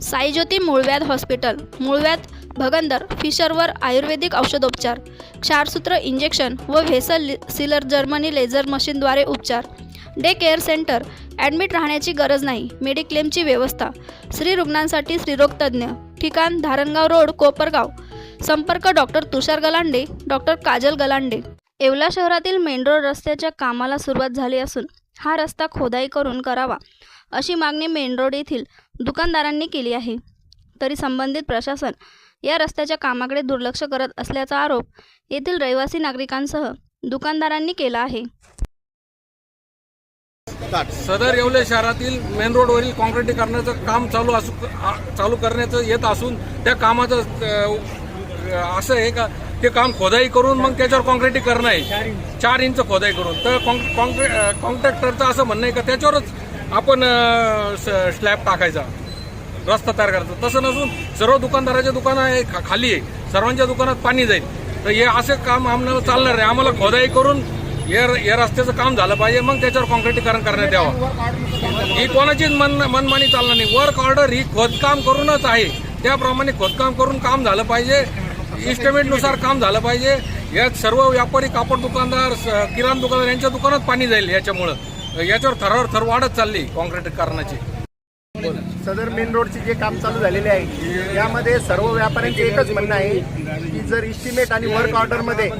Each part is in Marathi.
साईज्योती मूळव्याध हॉस्पिटल मूळव्याध भगंदर फिशरवर आयुर्वेदिक औषधोपचार क्षारसूत्र इंजेक्शन व व्हेसल सिलर जर्मनी लेझर मशीनद्वारे उपचार. डे केअर सेंटर ॲडमिट राहण्याची गरज नाही मेडिक्लेमची व्यवस्था. स्त्री रुग्णांसाठी स्त्रीरोगतज्ज्ञ ठिकाण धारणगाव रोड कोपरगाव. संपर्क डॉक्टर तुषार गलांडे डॉक्टर काजल गलांडे. येवला शहरातील मेन रोड रस्त्याच्या कामाला सुरुवात झाली असून हा रस्ता खोदाई करून करावा अशी मागणी मेन रोड येथील दुकानदारांनी केली आहे. तरी संबंधित प्रशासन या रस्त्याच्या कामाकडे दुर्लक्ष करत असल्याचा आरोप येथील रहिवासी नागरिकांसह दुकानदारांनी केला आहे. सदर येवले शहरातील मेन रोडवरील काँक्रिटीकरणाचं काम चालू असू चालू करण्याचं येत असून त्या कामाचं असं आहे का ते काम खोदाई करून मग त्याच्यावर काँक्रिटीकरण आहे. चार इंच. खोदाई करून. तर कॉन्ट्रॅक्टरचं असं म्हणणं आहे का त्याच्यावरच आपण स्लॅब टाकायचा. रस्ता तयार करायचा. तसं नसून सर्व दुकानदाराच्या दुकानं आहे खा- खाली आहे. सर्वांच्या दुकानात पाणी जाईल. तर हे असे काम आम्हाला चालणार आहे. आम्हाला खोदाई करून या रस्त्याचं काम झालं पाहिजे. मग त्याच्यावर कॉन्क्रिटीकरण करण्यात यावं. ही कोणाचीच मन मनमानी चालणार नाही. वर्क ऑर्डर ही खोदकाम करूनच आहे. त्याप्रमाणे खोदकाम करून काम झालं पाहिजे. इस्टिमेटनुसार काम झालं पाहिजे. यात सर्व व्यापारी कापड दुकानदार किराणा दुकानदार यांच्या दुकानात पाणी जाईल याच्यामुळं. याच्यावर थरावर थर वाढत चालली कॉन्क्रिटीकरणाची सदर मेन रोडचे जे काम चालू झालेले आहे यामध्ये सर्व व्यापाऱ्यांचे एकच म्हणणं आहे की जर इस्टिमेट आणि वर्क ऑर्डरमध्ये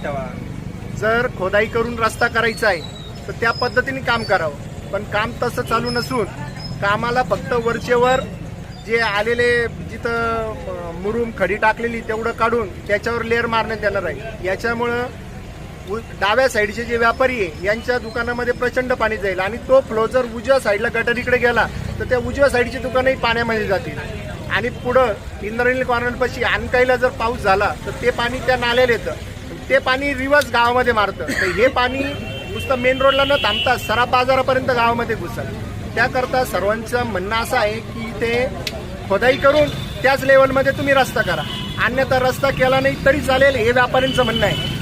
जर खोदाई करून रस्ता करायचा आहे तर त्या पद्धतीने काम करावं. पण काम तसं चालू नसून कामाला फक्त वरचेवर जे आलेले जिथं मुरूम मुरुम खडी टाकलेली तेवढं काढून त्याच्यावर लेअर मारण्यात येणार आहे. याच्यामुळं उ- डाव्या साईडचे जे व्यापारी आहे यांच्या दुकानामध्ये प्रचंड पाणी जाईल आणि तो फ्लो जर उजव्या साईडला गटरीकडे गेला तर त्या उजव्या साईडची दुकानंही पाण्यामध्ये जातील. आणि पुढं इंद्रनील कॉर्नरपाशी अनकाईला जर पाऊस झाला तर ते पाणी त्या नाल्याला येतं. ते पाणी रिवर्स गावामध्ये मारतं. तर हे पाणी नुसतं मेन रोडला न थांबता सराफ बाजारापर्यंत गावामध्ये घुसल. त्याकरता सर्वांचं म्हणणं असं आहे की ते खोदाई करून त्याच लेवलमध्ये तुम्ही रस्ता करा. अन्यथा रस्ता केला नाही तरी चालेल हे व्यापाऱ्यांचं म्हणणं आहे.